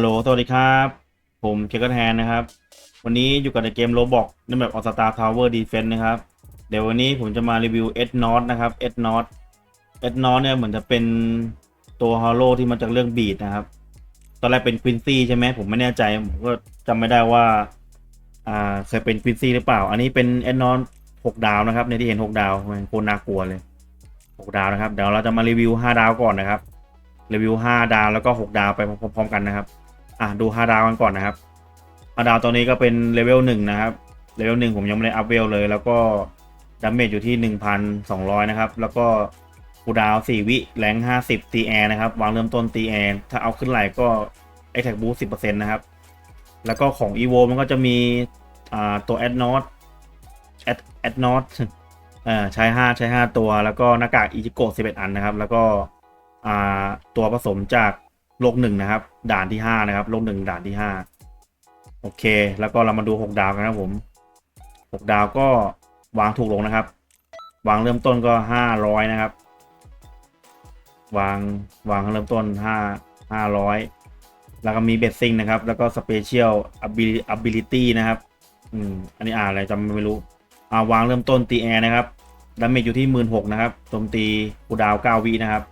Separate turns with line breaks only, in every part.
ลโหล สวัสดีครับ ผมเคกแทนนะครับ วันนี้อยู่กับในเกมโรบอกในแบบออสตาทาวเวอร์ดีเฟนนะครับ เดี๋ยววันนี้ผมจะมารีวิวเอ็ดนอตนะครับเอ็ดนอตเอ็ดนอตเนี่ยเหมือนจะเป็นตัวฮอลโลที่มาจากเรื่องบีดนะครับ ตอนแรกเป็นควินซี่ใช่ไหมผมไม่แน่ใจ ผมก็จำไม่ได้ว่า อ่าเคยเป็นควินซี่หรือเปล่า อันนี้เป็นเอ็ดนอตหกดาวนะครับ ในที่เห็นหกดาวมันโคตรน่ากลัวเลยหกดาวนะครับ เดี๋ยวเราจะมารีวิวห้าดาวก่อนนะครับรีวิว 5 ดาว แล้วก็ 6 ดาวไปพร้อมๆกันนะครับ อะดู5ดาวกันก่อนนะครับ5ดาวตัวนี้ก็เป็นเลเวล1นะครับเลเวล1ผมยังไม่ได้อัพเวลเลย แล้วก็ดาเมจอยู่ที่ 1,200 นะครับ แล้วก็คูดาวน์4วิ แรง50 ตีแอร์นะครับ วางเริ่มต้นตีแอร์ถ้าเอาขึ้นไหลก็ไอแท็กบูส10%นต์นะครับ แล้วก็ของ EVO มันก็จะมีอ่าตัว a d n o t a d a d n o t เอ่อใช้5ใช้ 5 ตัว แล้วก็หน้ากากอิจิโกะ11 อันนะครับ แล้วก็อ่าตัวผสมจาก โลกหนึ่งนะครับ ด่านที่ห้านะครับโลกหนึ่งด่านที่ห้าโอเค แล้วก็เรามาดูหกดาวกันนะผมหกดาวก็วางถูกลงนะครับ วางเริ่มต้นก็ห้าร้อยนะครับ วางวางเริ่มต้นห้าห้าร้อยแล้วก็มีเบสซิงนะครับ แล้วก็สเปเชียลอับิลิตี้นะครับ อืม อันนี้อ่านอะไรจำไม่รู้ อ่าวางเริ่มต้นตีแอร์นะครับดาเมจอยู่ที่หมื่นหกนะครับโจมตีกูดาวเก้าวินะครับ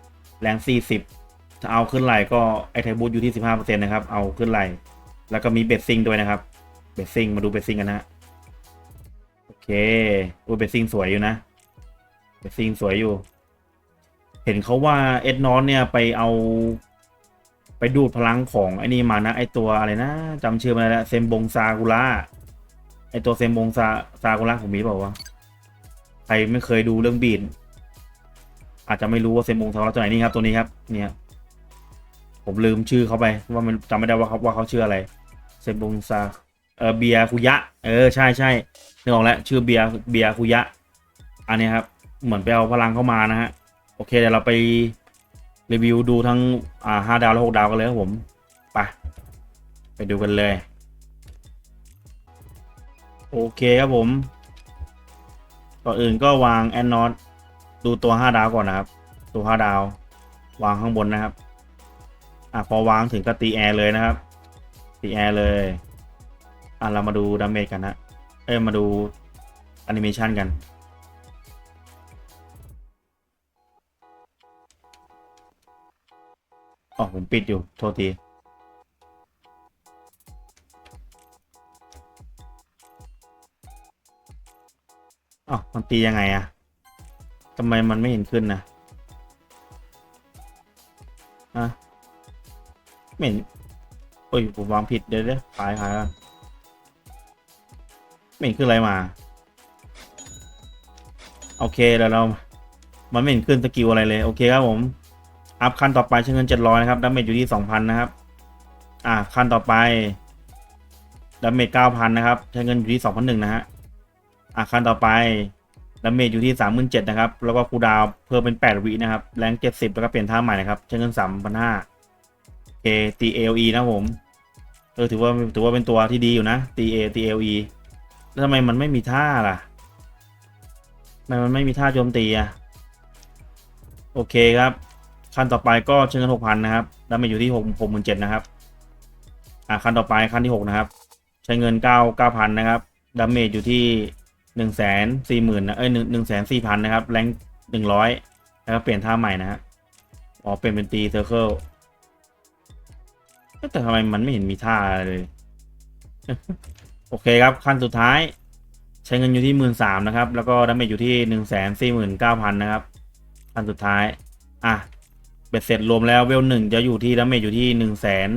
แรง40 ถ้าเอาขึ้นไหลก็ไอไทบูทอยู่ที่15%นต์นะครับ เอาขึ้นไหลแล้วก็มีเบสซิงด้วยนะครับ เบสซิงมาดูเบสซิงกันนะโอเคอุ้ยเบสซิงสวยอยู่นะ เบสซิงสวยอยู่ เห็นเขาว่าเอ็ดนอนเนี่ยไปเอาไปดูดพลังของไอ้นี่มานะ ไอตัวอะไรนะจำชื่อมาแล้วเซมบงซากุระไอตัวเซมบงซาซากุระผมมีเปล่าวะใครไม่เคยดูเรื่องบีดอาจจะไม่รู้ว่าเซมบงซากุระตัวไหนนี่ครับตัวนี้ครับเนี่ย ผมลืมชื่อเขาไปว่ามันจำไม่ได้ว่าเขาว่าเขาชื่ออะไรเซบงซาเออเบียคุยะ เออใช่ใช่นึกออกแล้วชื่อเบียเบียคุยะ อันนี้ครับ เหมือนไปเอาพลังเข้ามานะฮะ โอเคเดี๋ยวเราไปรีวิวดูทั้งอ่าห้าดาวและหกดาวกันเลยครับผม ไป ไปดูกันเลย โอเคครับผมก่อนอื่นก็วางแอนนอตดูตัวห้าดาวก่อนนะครับ ตัวห้าดาว วางข้างบนนะครับ อะพอวางถึงก็ตีแอร์เลยนะครับ ตีแอร์เลย อะเรามาดูดาเมจกันนะ เอ้ยมาดูแอนิเมชันกัน อ๋อผมปิดอยู่ โทษทีอ๋อมันตียังไงอะทำไมมันไม่เห็นขึ้นนะอะ เหม็นโอ้ยผมวางผิดเดี๋ยวเดี๋ยวขายขายก่อนไม่เห็นขึ้นอะไรมา โอเคแล้วเรา มันไม่เห็นขึ้นสกิลอะไรเลย โอเคครับผม อัพขั้นต่อไปใช้เงิน700นะครับดาเมจอยู่ที่2,000นนะครับ อ่าขั้นต่อไปดาเมจ9,000นนะครับใช้เงินอยู่ที่2,001นหนึ่งนะฮะอ่าขั้นต่อไปดาเมจอยู่ที่37,000นเจ็ดนะครับ แล้วก็คูดาวเพิ่มเป็น8วินะครับ แรง70แล้วก็เปลี่ยนท่าใหม่นะครับ ใช้เงิน3,500โอ เคตี AOE นะผม เออถือว่าถือว่าเป็นตัวที่ดีอยู่นะตี A ตี AOE แล้วทำไมมันไม่มีท่าล่ะทำไมมันไม่มีท่าโจมตีอะโอเคครับ ขั้นต่อไปก็ใช้เงินหกพันนะครับดาเมจอยู่ที่หกหกหมื่นเจ็ดนะครับ อ่าขั้นต่อไปขั้นที่หกนะครับ ใช้เงินเก้าเก้าพันนะครับดาเมจอยู่ที่หนึ่งแสนสี่หมื่นนะเอ้ยหนึ่งหนึ่งแสนสี่พันนะครับ แรงหนึ่งร้อยแล้วก็เปลี่ยนท่าใหม่นะฮะอ๋อเปลี่ยนเป็นตีเซอร์เคิล แต่ทำไมมันไม่เห็นมีท่าเลย โอเคครับขั้นสุดท้าย ใช้เงินอยู่ที่หมื่นสามนะครับ แล้วก็ดาเมจอยู่ที่หนึ่งแสนสี่หมื่นเก้าพันนะครับขั้นสุดท้าย อะเบ็ดเสร็จรวมแล้วเวลหนึ่งจะอยู่ที่ดาเมจอยู่ที่หนึ่งแสน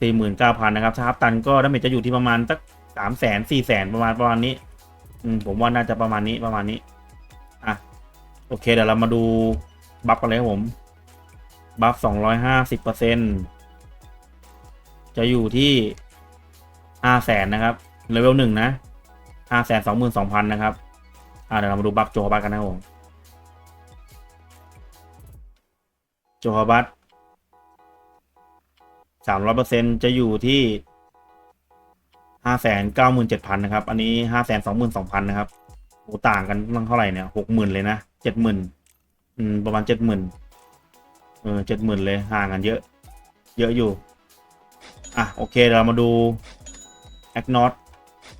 สี่หมื่นเก้าพันนะครับถ้าฮับตันก็ดาเมจจะอยู่ที่ประมาณสักสามแสนสี่แสนประมาณประมาณนี้อืมผมว่าน่าจะประมาณนี้ประมาณนี้ อะ โอเคเดี๋ยวเรามาดูบัฟกันเลยครับผม บัฟสองร้อยห้าสิบเปอร์เซ็นต์ จะอยู่ที่ห้าแสนนะครับเลเวลหนึ่งนะห้าแสนสองหมื่นสองพันนะครับอะเดี๋ยวเรามาดูบัฟโจบัฟกันนะครับผมโจฮาบัตสามร้อยเปอร์เซ็นจะอยู่ที่ห้าแสนเก้าหมื่นเจ็ดพันนะครับ อันนี้ห้าแสนสองหมื่นสองพันนะครับโอ้ต่างกันตั้งเท่าไหร่เนี่ยหกหมื่นเลยนะเจ็ดหมื่นอืมประมาณเจ็ดหมื่นเออเจ็ดหมื่นเลยห่างกันเยอะ เยอะอยู่ อะ โอเค เดี๋ยวเรามาดูแอคนอต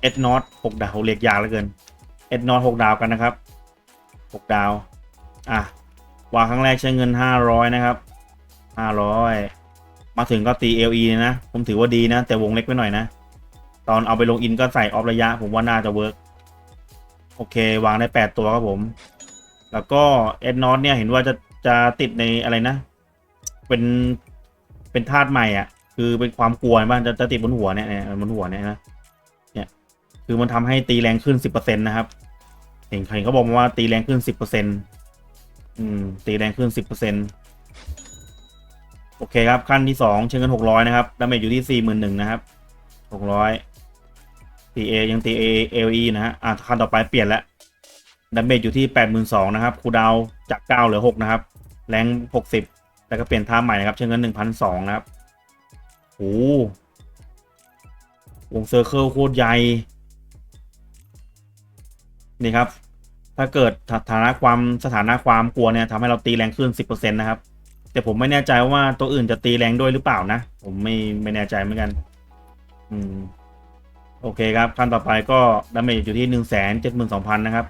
เอ็ดนอตหกดาวเรียกยากเหลือเกินเอ็ดนอตหกดาวกันนะครับหกดาว อะวางครั้งแรกใช้เงินห้าร้อยนะครับห้าร้อยมาถึงก็ตี LE นะ ผมถือว่าดีนะ แต่วงเล็กไปหน่อยนะ ตอนเอาไปลงอินก็ใส่ออฟระยะ ผมว่าน่าจะเวิร์กโอเค วางได้แปดตัวครับผม แล้วก็เอ็ดนอตเนี่ยเห็นว่าจะจะติดในอะไรนะ เป็นเป็นธาตุใหม่อะ คือเป็นความกลัวบ้างจะจะติดบนหัวเนี่ยเนี่ยบนหัวเนี่ยนะเนี่ยคือมันทำให้ตีแรงขึ้นสิบเปอร์เซ็นต์นะครับ เห็นเห็นเขาบอกมาว่าตีแรงขึ้นสิบเปอร์เซ็นต์อืม ตีแรงขึ้นสิบเปอร์เซ็นต์โอเคครับ ขั้นที่สองเชิงเงินหกร้อยนะครับดาเมจอยู่ที่สี่หมื่นหนึ่งนะครับหกร้อยตีเอยังตีเอเอลีนะฮะอะขั้นต่อไปเปลี่ยนแล้วดาเมจอยู่ที่แปดหมื่นสองนะครับคูดาวจากเก้าเหลือหกนะครับ แรงหกสิบแล้วก็เปลี่ยนท่าใหม่นะครับ เชิงเงินหนึ่งพันสองนะครับ วงเซอร์เคิลโคตรใหญ่ นี่ครับ ถ้าเกิดสถานะความสถานะความกลัวเนี่ยทำให้เราตีแรงขึ้น 10%นะครับ แต่ผมไม่แน่ใจว่าตัวอื่นจะตีแรงด้วยหรือเปล่านะ ผมไม่ไม่แน่ใจเหมือนกัน อืม โอเคครับขั้นต่อไปก็ดาเมจอยู่ที่หนึ่งแสนเจ็ดหมื่นสองพันนะครับ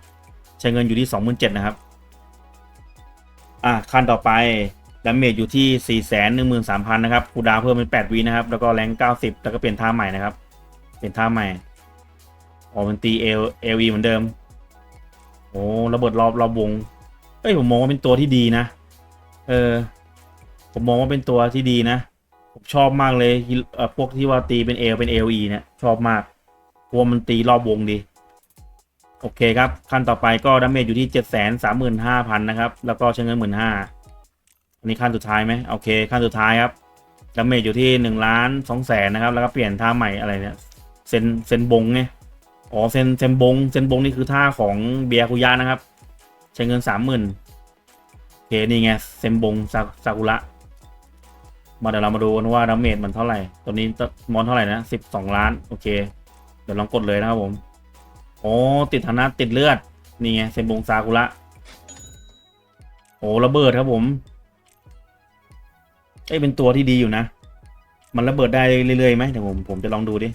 ใช้เงินอยู่ที่สองหมื่นเจ็ดนะครับ อะขั้นต่อไป ดาเมจอยู่ที่สี่แสนหนึ่งหมื่นสามพันนะครับคูดาวเพิ่มเป็นแปดวินะครับ แล้วก็แรงเก้าสิบแล้วก็เปลี่ยนท่าใหม่นะครับ เปลี่ยนท่าใหม่ออกเป็นตีเอลเอวีเหมือนเดิม โอ้ระเบิดรอบรอบวง เอ้ยผมมองว่าเป็นตัวที่ดีนะ เออ ผมมองว่าเป็นตัวที่ดีนะ ผมชอบมากเลยเพวกที่ว่าตีเป็นเอลเป็นเอลีเนี่ยชอบมากเพราะวมันตีรอบวงดี โอเคครับ ขั้นต่อไปก็ดาเมจอยู่ที่เจ็ดแสนสามหมื่นห้าพันนะครับ แล้วก็ใช้เงินหมื่นห้า อันนี้ขั้นสุดท้ายไหมโอเคขั้นสุดท้ายครับดาเมจอยู่ที่หนึ่งล้านสองแสนนะครับ แล้วก็เปลี่ยนท่าใหม่อะไรเนี่ยเซนเซนบงไงอ๋อเซนเซนบงเซนบงนี่คือท่าของเบียร์คุยานะครับ ใช้เงินสามหมื่นโอเคนี่ไงเซนบงซาซากุระมาเดี๋ยวเรามาดูกันว่าดาเมจมันเท่าไหร่ ตัวนี้มอนเท่าไหร่นะสิบสองล้าน โอเค เดี๋ยวลองกดเลยนะครับผมโอ้ติดฐานะติดเลือด นี่ไงเซนบงซากุระโอ้ระเบิดครับผม เอ้ยเป็นตัวที่ดีอยู่นะ มันระเบิดได้เรื่อยๆไหมเดี๋ยวผมผมจะลองดูดิ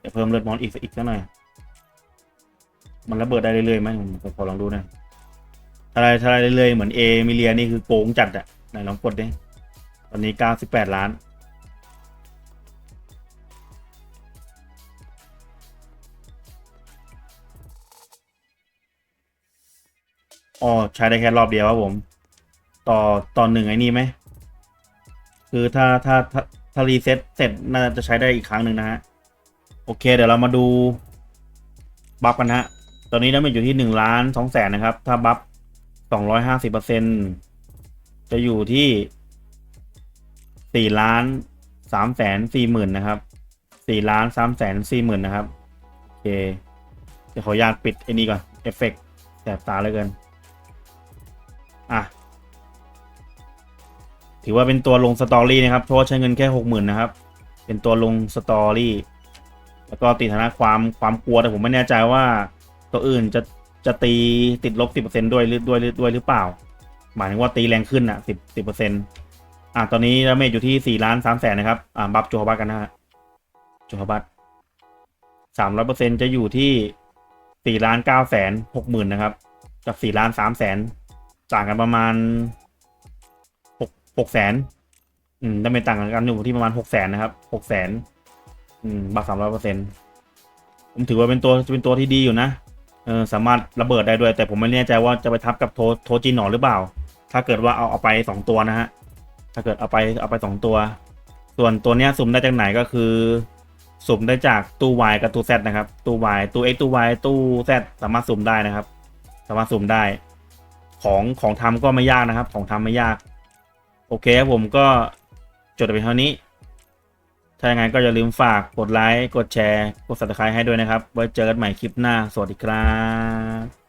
เดี๋ยวเพิ่มเลือดมอนอีกสักอีกสักหน่อย มันระเบิดได้เรื่อยๆไหมผมขอลองดูหนะถ้าอะไรถ้าอะไรเรื่อยๆเหมือนเอมิเลียนี่คือโกงจัดอะไหนลองกดดิตอนนี้เก้าสิบแปดล้านอ๋อใช้ได้แค่รอบเดียวครับผม ต่อต่อหนึ่งไอ้นี่ไหม คือถ้าถ้าถ้าถ้ารีเซ็ตเสร็จน่าจะใช้ได้อีกครั้งหนึ่งนะฮะ โอเค เดี๋ยวเรามาดูบัฟกันฮะ ตอนนี้ดาเมจอยู่ที่หนึ่งล้านสองแสนนะครับ ถ้าบัฟสองร้อยห้าสิบเปอร์เซ็นจะอยู่ที่สี่ล้านสามแสนสี่หมื่นนะครับสี่ล้านสามแสนสี่หมื่นนะครับโอเคเดี๋ยวขออนุญาตปิดไอ้นี่ก่อนเอฟเฟกต์แสบตาเหลยเกิน อะ ถือว่าเป็นตัวลงสตอรี่นะครับ เพราะว่าใช้เงินแค่หกหมื่นนะครับ เป็นตัวลงสตอรี่ แล้วก็ติดฐานะความความกลัวแต่ผมไม่แน่ใจว่า ตัวอื่นจะจะตีติดลบสิบเปอร์เซ็นด้วยหรือด้วยหรือด้วยหรือเปล่า หมายถึงว่าตีแรงขึ้นอะสิบสิบเปอร์เซ็นต์อะตอนนี้ดาเมจอยู่ที่สี่ล้านสามแสนนะครับ อ่าบัฟโจฮาบัตกันนะฮะโจฮาบัตสามร้อยเปอร์เซ็นต์จะอยู่ที่สี่ล้านเก้าแสนหกหมื่นนะครับ กับสี่ล้านสามแสนต่างกันประมาณ หกแสนอืมดาเมจต่างกันอยู่ที่ประมาณหกแสนนะครับหกแสนอืมบัฟสามร้อยเปอร์เซ็นต์ผมถือว่าเป็นตัวเป็นตัวที่ดีอยู่นะเออสามารถระเบิดได้ด้วย แต่ผมไม่แน่ใจว่าจะไปทับกับโทโทจินหนอหรือเปล่า ถ้าเกิดว่าเอาเอาไปสองตัวนะฮะถ้าเกิดเอาไปเอาไปสองตัว ส่วนตัวเนี้ยสุ่มได้จากไหนก็คือ สุ่มได้จากตู้ Y กับตู้ Z นะครับ ตู้ Y ตู้ X ตู้ Y ตู้ Z สามารถสุ่มได้นะครับ สามารถสุ่มได้ ของของทำก็ไม่ยากนะครับ ของทำไม่ยาก โอเคครับผมก็จดไปเท่านี้ ถ้าอย่างไรก็อย่าลืมฝากกดไลค์ กดแชร์ กด subscribe ให้ด้วยนะครับ ไว้เจอกันใหม่คลิปหน้า สวัสดีครับ